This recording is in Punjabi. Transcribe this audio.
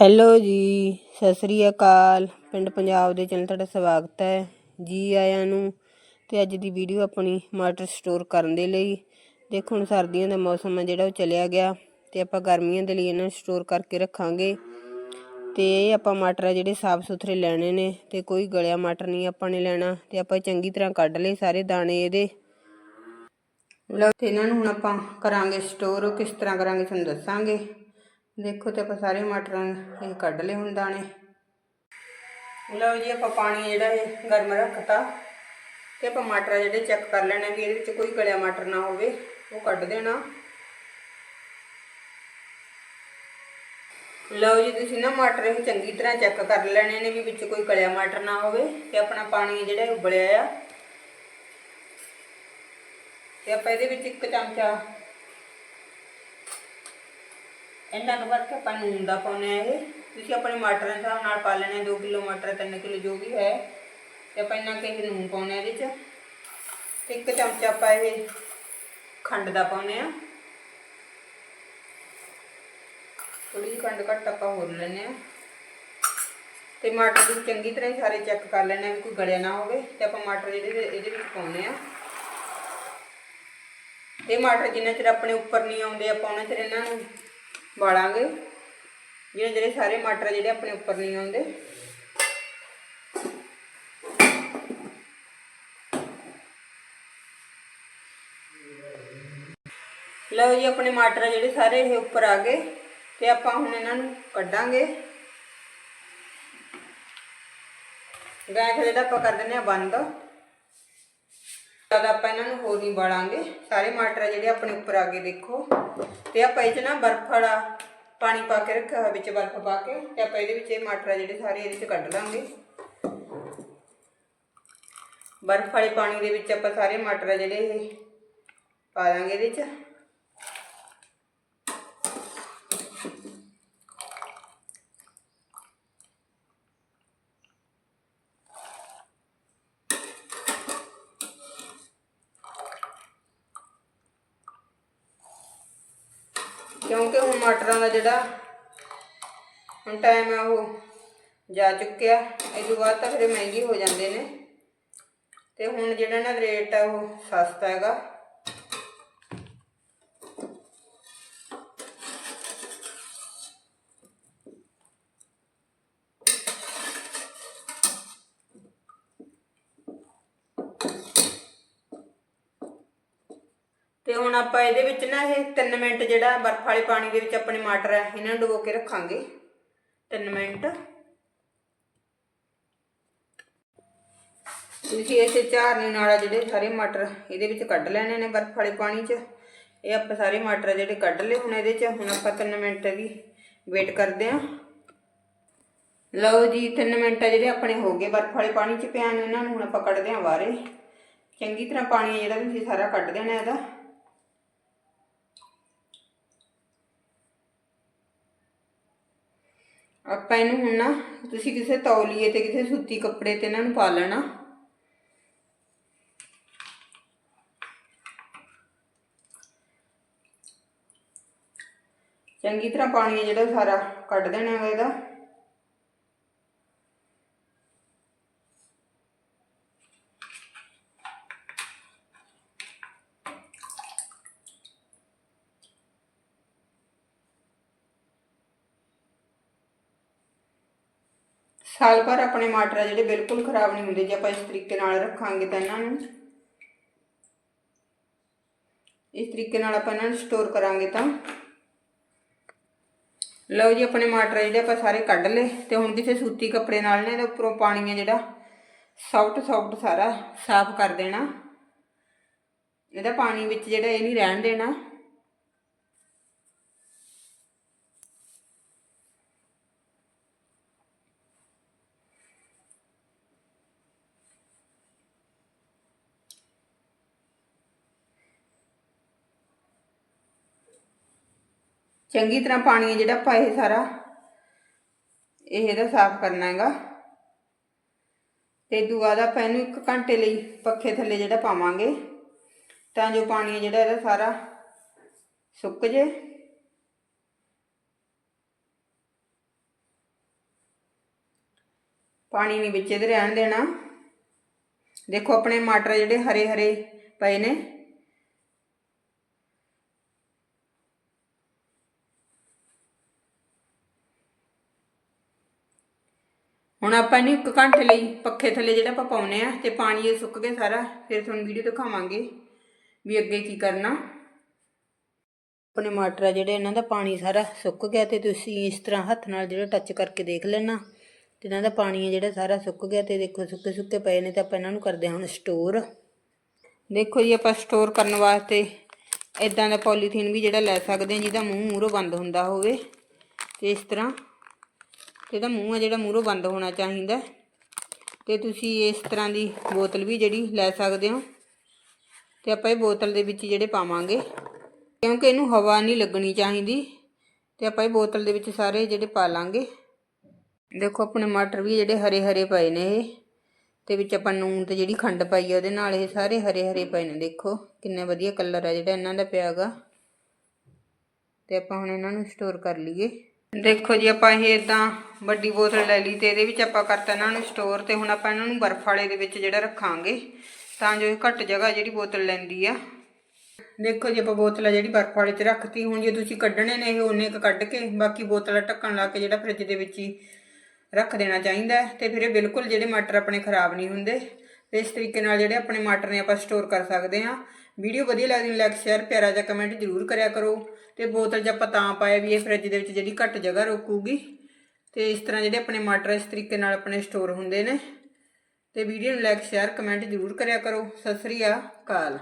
ਹੈਲੋ ਜੀ, ਸਤਿ ਸ੍ਰੀ ਅਕਾਲ। ਪਿੰਡ ਪੰਜਾਬ ਦੇ ਚੈਨਲ ਤੁਹਾਡਾ ਸਵਾਗਤ ਹੈ। ਜੀ ਆਇਆਂ ਨੂੰ ਤੇ ਅੱਜ ਦੀ ਵੀਡੀਓ ਆਪਣੀ ਮਟਰ ਸਟੋਰ ਕਰਨ ਦੇ ਲਈ। ਦੇਖੋ ਹੁਣ ਸਰਦੀਆਂ ਦਾ ਮੌਸਮ ਹੈ ਜਿਹੜਾ, ਉਹ ਚਲਿਆ ਗਿਆ ਤੇ ਆਪਾਂ ਗਰਮੀਆਂ ਦੇ ਲਈ ਇਹਨਾਂ ਨੂੰ ਸਟੋਰ ਕਰਕੇ ਰੱਖਾਂਗੇ। ਤੇ ਇਹ ਆਪਾਂ ਮਟਰ ਆ ਜਿਹੜੇ ਸਾਫ਼ ਸੁਥਰੇ ਲੈਣੇ ਨੇ ਤੇ ਕੋਈ ਗਲਿਆ ਮਟਰ ਨਹੀਂ ਆਪਾਂ ਨੇ ਲੈਣਾ ਤੇ ਆਪਾਂ ਚੰਗੀ ਤਰ੍ਹਾਂ ਕੱਢ ਲਏ ਸਾਰੇ ਦਾਣੇ ਇਹਦੇ। ਲਓ ਤੇ ਇਹਨਾਂ ਨੂੰ ਹੁਣ ਆਪਾਂ ਕਰਾਂਗੇ ਸਟੋਰ ਕਿਸ ਤਰ੍ਹਾਂ ਕਰਾਂਗੇ ਤੁਹਾਨੂੰ ਦੱਸਾਂਗੇ। ਦੇਖੋ ਤੇ ਆਪਾਂ ਸਾਰੇ ਮਟਰਾਂ ਇਹ ਕੱਢ ਲਏ ਹੁਣ ਦਾਣੇ। ਲਓ ਜੀ, ਆਪਾਂ ਪਾਣੀ ਜਿਹੜਾ ਇਹ ਗਰਮ ਰੱਖਤਾ ਤੇ ਆਪਾਂ ਮਟਰ ਜਿਹੜੇ ਚੈੱਕ ਕਰ ਲੈਣੇ ਵੀ ਇਹਦੇ ਵਿੱਚ ਕੋਈ ਗਲਿਆ ਮਟਰ ਨਾ ਹੋਵੇ, ਉਹ ਕੱਢ ਦੇਣਾ। ਲਓ ਜੀ, ਤੁਸੀਂ ਨਾ ਮਟਰ ਇਹ ਚੰਗੀ ਤਰ੍ਹਾਂ ਚੈੱਕ ਕਰ ਲੈਣੇ ਨੇ ਵੀ ਵਿੱਚ ਕੋਈ ਗਲਿਆ ਮਟਰ ਨਾ ਹੋਵੇ ਤੇ ਆਪਣਾ ਪਾਣੀ ਜਿਹੜਾ ਉਬਲਿਆ ਆ। ਤੇ ਆਪਾਂ ਇਹਦੇ ਵਿੱਚ ਇੱਕ ਚਮਚਾ ਇਹਨਾਂ ਕੁ ਵਰਕ ਆਪਾਂ ਨੂਨ ਦਾ ਪਾਉਣਾ ਇਹ। ਤੁਸੀਂ ਆਪਣੇ ਮਟਰ ਦੇ ਹਿਸਾਬ ਨਾਲ ਪਾ ਲੈਣੇ 2 ਕਿਲੋ ਮਟਰ 3 ਕਿਲੋ ਜੋ ਵੀ ਹੈ। ਤੇ ਆਪਾਂ ਇਹਨਾਂ ਕਿ ਇਹ ਨੂਨ ਪਾਉਣਾ ਇਹਦੇ ਚ। ਤੇ ਇੱਕ ਚਮਚਾ ਆਪਾਂ ਇਹ ਖੰਡ ਦਾ ਪਾਉਣੇ ਆ ਥੋੜੀ ਜਿਹੀ ਖੰਡ ਘੱਟ ਆਪਾਂ ਹੋਰ ਲੈਣੇ ਆ ਤੇ ਮਟਰ ਦੀ ਚੰਗੀ ਤਰ੍ਹਾਂ ਹੀ ਸਾਰੇ ਚੈੱਕ ਕਰ ਲੈਣੇ ਵੀ ਕੋਈ ਗਲਿਆ ਨਾ ਹੋਵੇ ਤੇ ਆਪਾਂ ਮਟਰ ਜਿਹੜੇ ਇਹਦੇ ਵਿੱਚ ਪਾਉਣੇ ਆ ਇਹ ਮਟਰ ਜਿੰਨਾ ਚਿਰ ਆਪਣੇ ਉੱਪਰ ਨਹੀਂ ਆਉਂਦੇ, ਆਪਾਂ ਉਹਨਾਂ ਚਿਰ ਇਹਨਾਂ ਨੂੰ ਬਾਲਾਂਗੇ ਜਿਹੜੇ ਜਿਹੜੇ ਸਾਰੇ ਮਟਰ ਜਿਹੜੇ ਆਪਣੇ ਉੱਪਰ ਨਹੀਂ ਆਉਂਦੇ। ਲਓ ਜੀ, ਆਪਣੇ ਮਟਰ ਜਿਹੜੇ ਸਾਰੇ ਇਹ ਉੱਪਰ ਆ ਗਏ ਤੇ ਆਪਾਂ ਹੁਣ ਇਹਨਾਂ ਨੂੰ ਕੱਢਾਂਗੇ। ਗੈਸ ਜਿਹੜਾ ਆਪਾਂ ਕਰ ਦਿੰਦੇ ਆ ਬੰਦ। ਜ਼ਿਆਦਾ ਆਪਾਂ ਇਹਨਾਂ ਨੂੰ ਹੋਰ ਨਹੀਂ ਬਾਲਾਂਗੇ। ਸਾਰੇ ਮਟਰ ਜਿਹੜੇ ਆਪਣੇ ਉੱਪਰ ਆ ਗਏ ਦੇਖੋ। ਤੇ ਆਪਾਂ ਇਹ ਚ ਨਾ ਬਰਫ ਵਾਲਾ ਪਾਣੀ ਪਾ ਕੇ ਰੱਖਿਆ ਹੋਇਆ ਵਿੱਚ ਬਰਫ ਪਾ ਕੇ ਤੇ ਆਪਾਂ ਇਹਦੇ ਵਿੱਚ ਇਹ ਮਟਰ ਜਿਹੜੇ ਸਾਰੇ ਇਹਦੇ ਚ ਕੱਢ ਲਾਂਗੇ। ਬਰਫ ਵਾਲੇ ਪਾਣੀ ਦੇ ਵਿੱਚ ਆਪਾਂ ਸਾਰੇ ਮਟਰ ਜਿਹੜੇ ਇਹ ਪਾ ਦਾਂਗੇ ਇਹਦੇ ਚ। ਕਿਉਂਕਿ ਹੁਣ ਮਟਰਾਂ ਦਾ ਜਿਹੜਾ ਹੁਣ ਟਾਈਮ ਆ ਉਹ ਜਾ ਚੁੱਕਿਆ। ਇਹ ਤੋਂ ਬਾਅਦ ਤਾਂ ਫਿਰ ਇਹ ਮਹਿੰਗੇ ਹੋ ਜਾਂਦੇ ਨੇ। ਤੇ ਹੁਣ ਜਿਹੜਾ ਨਾ ਰੇਟ ਆ ਉਹ ਸਸਤਾ ਹੈਗਾ। ਤੇ ਹੁਣ ਆਪਾਂ ਇਹਦੇ ਵਿੱਚ ਨਾ ਇਹ 3 ਮਿੰਟ ਜਿਹੜਾ ਬਰਫ ਵਾਲੇ ਪਾਣੀ ਦੇ ਵਿੱਚ ਆਪਣੇ ਮਟਰ ਹੈ, ਇਹਨਾਂ ਨੂੰ ਡੁਬੋ ਕੇ ਰੱਖਾਂਗੇ। 3 ਮਿੰਟ। ਤੁਸੀਂ ਇਸੇ ਝਾਰਨੇ ਨਾਲ ਜਿਹੜੇ ਸਾਰੇ ਮਟਰ ਇਹਦੇ ਵਿੱਚ ਕੱਢ ਲੈਣੇ ਨੇ ਬਰਫ ਵਾਲੇ ਪਾਣੀ 'ਚ। ਇਹ ਆਪਾਂ ਸਾਰੇ ਮਟਰ ਜਿਹੜੇ ਕੱਢ ਲਏ ਹੁਣ ਇਹਦੇ 'ਚ। ਹੁਣ ਆਪਾਂ 3 ਮਿੰਟ ਦੀ ਵੇਟ ਕਰਦੇ ਆਂ ਲਓ ਜੀ 3 ਮਿੰਟ ਜਿਹੜੇ ਆਪਣੇ ਹੋ ਗਏ ਬਰਫ ਵਾਲੇ ਪਾਣੀ 'ਚ ਪਿਆਨ ਇਹਨਾਂ ਨੂੰ, ਹੁਣ ਆਪਾਂ ਕੱਢਦੇ ਆਂ ਬਾਹਰੇ। ਚੰਗੀ ਤਰ੍ਹਾਂ ਪਾਣੀ ਜਿਹੜਾ ਤੁਸੀਂ ਸਾਰਾ ਕੱਢ ਦੇਣਾ ਇਹਦਾ। ਆਪਾਂ ਇਹਨੂੰ ਹੁਣ ਨਾ, ਤੁਸੀਂ ਕਿਸੇ ਤੌਲੀਏ ਤੇ, ਕਿਸੇ ਸੂਤੀ ਕੱਪੜੇ ਤੇ ਇਹਨਾਂ ਨੂੰ ਪਾ ਲੈਣਾ। ਚੰਗੀ ਤਰ੍ਹਾਂ ਪਾਣੀ ਹੈ ਜਿਹੜਾ ਸਾਰਾ, ਕੱਢ ਦੇਣਾ ਇਹਦਾ। ਸਾਲ ਭਰ ਆਪਣੇ ਮਟਰ ਆ ਜਿਹੜੇ ਬਿਲਕੁਲ ਖਰਾਬ ਨਹੀਂ ਹੁੰਦੇ, ਜੇ ਆਪਾਂ ਇਸ ਤਰੀਕੇ ਨਾਲ ਰੱਖਾਂਗੇ ਤਾਂ ਇਹਨਾਂ ਨੂੰ ਇਸ ਤਰੀਕੇ ਨਾਲ ਆਪਾਂ ਇਹਨਾਂ ਨੂੰ ਸਟੋਰ ਕਰਾਂਗੇ ਤਾਂ। ਲਓ ਜੀ, ਆਪਣੇ ਮਟਰ ਜਿਹੜੇ ਆਪਾਂ ਸਾਰੇ ਕੱਢ ਲਏ ਤੇ ਹੁਣ ਕਿਸੇ ਸੂਤੀ ਕੱਪੜੇ ਨਾਲ ਨੇ, ਇਹਦੇ ਉੱਪਰੋਂ ਪਾਣੀ ਹੈ ਜਿਹੜਾ ਸੌਫਟ ਸੌਫਟ ਸਾਰਾ ਸਾਫ਼ ਕਰ ਦੇਣਾ। ਇਹਦਾ ਪਾਣੀ ਵਿੱਚ ਜਿਹੜਾ ਇਹ ਨਹੀਂ ਰਹਿਣ ਦੇਣਾ। ਚੰਗੀ ਤਰ੍ਹਾਂ ਪਾਣੀ ਹੈ ਜਿਹੜਾ ਆਪਾਂ ਇਹ ਸਾਰਾ, ਇਹ ਇਹਦਾ ਸਾਫ਼ ਕਰਨਾ ਹੈਗਾ। ਤੇ ਦੂਆ ਦਾ ਆਪਾਂ ਇਹਨੂੰ 1 ਘੰਟੇ ਲਈ ਪੱਖੇ ਥੱਲੇ ਜਿਹੜਾ ਪਾਵਾਂਗੇ, ਤਾਂ ਜੋ ਪਾਣੀ ਜਿਹੜਾ ਇਹਦਾ ਸਾਰਾ ਸੁੱਕ ਜੇ। ਪਾਣੀ ਨਹੀਂ ਵਿੱਚ ਇਹਦੇ ਰਹਿਣ ਦੇਣਾ। ਦੇਖੋ ਆਪਣੇ ਮਟਰ ਜਿਹੜੇ ਹਰੇ ਹਰੇ ਪਏ ਨੇ। ਹੁਣ ਆਪਾਂ ਇਹਨੂੰ ਇੱਕ ਘੰਟੇ ਲਈ ਪੱਖੇ ਥੱਲੇ ਜਿਹੜਾ ਆਪਾਂ ਪਾਉਨੇ ਆ ਤੇ ਪਾਣੀ ਇਹ ਸੁੱਕ ਗਿਆ ਸਾਰਾ, ਫਿਰ ਤੁਹਾਨੂੰ ਵੀਡੀਓ ਦਿਖਾਵਾਂਗੇ ਵੀ ਅੱਗੇ ਕੀ ਕਰਨਾ। ਆਪਣੇ ਮਟਰ ਆ ਜਿਹੜੇ ਇਹਨਾਂ ਦਾ ਪਾਣੀ ਸਾਰਾ ਸੁੱਕ ਗਿਆ ਤੇ ਤੁਸੀਂ ਇਸ ਤਰ੍ਹਾਂ ਹੱਥ ਨਾਲ ਜਿਹੜਾ ਟੱਚ ਕਰਕੇ ਦੇਖ ਲੈਣਾ। ਤੇ ਇਹਨਾਂ ਦਾ ਪਾਣੀ ਹੈ ਜਿਹੜਾ ਸਾਰਾ ਸੁੱਕ ਗਿਆ ਤੇ ਦੇਖੋ ਸੁੱਕੇ ਸੁੱਕੇ ਪਏ ਨੇ ਤੇ ਆਪਾਂ ਇਹਨਾਂ ਨੂੰ ਕਰਦੇ ਹਾਂ ਹੁਣ ਸਟੋਰ ਦੇਖੋ ਜੀ ਆਪਾਂ ਸਟੋਰ ਕਰਨ ਵਾਸਤੇ ਇਦਾਂ ਦਾ ਪੋਲੀਥੀਨ ਵੀ ਜਿਹੜਾ ਲੈ ਸਕਦੇ ਹਾਂ ਜਿਹਦਾ ਮੂੰਹ ਮੂਹਰੋਂ ਬੰਦ ਹੁੰਦਾ ਹੋਵੇ। ਤੇ ਇਸ ਤਰ੍ਹਾਂ ਇਹਦਾ ਮੂੰਹ ਹੈ ਜਿਹੜਾ ਮੂਹਰੋਂ ਬੰਦ ਹੋਣਾ ਚਾਹੀਦਾ ਤੇ ਤੁਸੀਂ ਇਸ ਤਰ੍ਹਾਂ ਦੀ ਬੋਤਲ ਵੀ ਜਿਹੜੀ ਲੈ ਸਕਦੇ ਹੋ। ਤੇ ਆਪਾਂ ਇਹ ਬੋਤਲ ਦੇ ਵਿੱਚ ਜਿਹੜੇ ਪਾਵਾਂਗੇ। ਕਿਉਂਕਿ ਇਹਨੂੰ ਹਵਾ ਨਹੀਂ ਲੱਗਣੀ ਚਾਹੀਦੀ। ਤੇ ਆਪਾਂ ਇਹ ਬੋਤਲ ਦੇ ਵਿੱਚ ਸਾਰੇ ਜਿਹੜੇ ਪਾ ਲਾਂਗੇ। ਦੇਖੋ ਆਪਣੇ ਮਟਰ ਵੀ ਜਿਹੜੇ ਹਰੇ ਹਰੇ ਪਏ ਨੇ ਇਹ। ਤੇ ਵਿੱਚ ਆਪਾਂ ਨੂਨ ਤੇ ਜਿਹੜੀ ਖੰਡ ਪਾਈ ਆ, ਉਹਦੇ ਨਾਲ ਇਹ ਸਾਰੇ ਹਰੇ ਹਰੇ ਪਏ ਨੇ। ਦੇਖੋ ਕਿੰਨਾ ਵਧੀਆ ਕਲਰ ਆ ਜਿਹੜਾ ਇਹਨਾਂ ਦਾ ਪਿਆਗਾ ਤੇ ਆਪਾਂ ਹੁਣ ਇਹਨਾਂ ਨੂੰ ਸਟੋਰ ਕਰ ਲਈਏ। ਦੇਖੋ ਜੀ, ਆਪਾਂ ਇਹ ਇਦਾਂ ਵੱਡੀ ਬੋਤਲ ਲੈ ਲਈ ਤੇ ਇਹਦੇ ਵਿੱਚ ਆਪਾਂ ਕਰਤਾ ਇਹਨਾਂ ਨੂੰ ਸਟੋਰ ਤੇ ਹੁਣ ਆਪਾਂ ਇਹਨਾਂ ਨੂੰ ਬਰਫ਼ ਵਾਲੇ ਦੇ ਵਿੱਚ ਜਿਹੜਾ ਰੱਖਾਂਗੇ, ਤਾਂ ਜੋ ਇਹ ਘੱਟ ਜਗ੍ਹਾ ਜਿਹੜੀ ਬੋਤਲ ਲੈਂਦੀ ਆ। ਦੇਖੋ ਜੀ, ਆਪਾਂ ਬੋਤਲ ਆ ਜਿਹੜੀ ਬਰਫ਼ ਵਾਲੇ 'ਚ ਰੱਖਤੀ, ਹੁਣ ਜੇ ਤੁਸੀਂ ਕੱਢਣੇ ਨੇ ਇਹ ਉਹਨੇ ਕੁ ਕੱਢ ਕੇ ਬਾਕੀ ਬੋਤਲ ਢੱਕਣ ਲਾ ਕੇ ਜਿਹੜਾ ਫ੍ਰਿਜ ਦੇ ਵਿੱਚ ਹੀ ਰੱਖ ਦੇਣਾ ਚਾਹੀਦਾ ਹੈ। ਤੇ ਫਿਰ ਇਹ ਬਿਲਕੁਲ ਜਿਹੜੇ ਮਟਰ ਆਪਣੇ ਖਰਾਬ ਨਹੀਂ ਹੁੰਦੇ, ਤੇ ਇਸ ਤਰੀਕੇ ਨਾਲ ਜਿਹੜੇ ਆਪਣੇ ਮਟਰ ਨੇ ਆਪਾਂ ਸਟੋਰ ਕਰ ਸਕਦੇ ਹਾਂ। ਵੀਡੀਓ ਵਧੀਆ ਲੱਗਦੀ ਹੈ ਲਾਈਕ ਸ਼ੇਅਰ ਪਿਆਰਾ ਜਿਹਾ ਕਮੈਂਟ ਜ਼ਰੂਰ ਕਰਿਆ ਕਰੋ। ਤੇ ਬੋਤਲ 'ਚ ਆਪਾਂ ਤਾਂ ਪਾਇਆ ਵੀ ਇਹ ਫ੍ਰਿਜ ਦੇ ਵਿੱਚ ਜਿਹੜੀ ਘੱਟ ਜਗ੍ਹਾ ਰੋਕੂਗੀ। ਤੇ ਇਸ ਤਰ੍ਹਾਂ ਜਿਹੜੇ ਆਪਣੇ ਮਟਰ ਇਸ ਤਰੀਕੇ ਨਾਲ ਆਪਣੇ ਸਟੋਰ ਹੁੰਦੇ ਨੇ। ਤੇ ਵੀਡੀਓ ਨੂੰ ਲਾਈਕ ਸ਼ੇਅਰ ਕਮੈਂਟ ਜ਼ਰੂਰ ਕਰਿਆ ਕਰੋ। ਸਤਿ ਸ੍ਰੀ ਅਕਾਲ।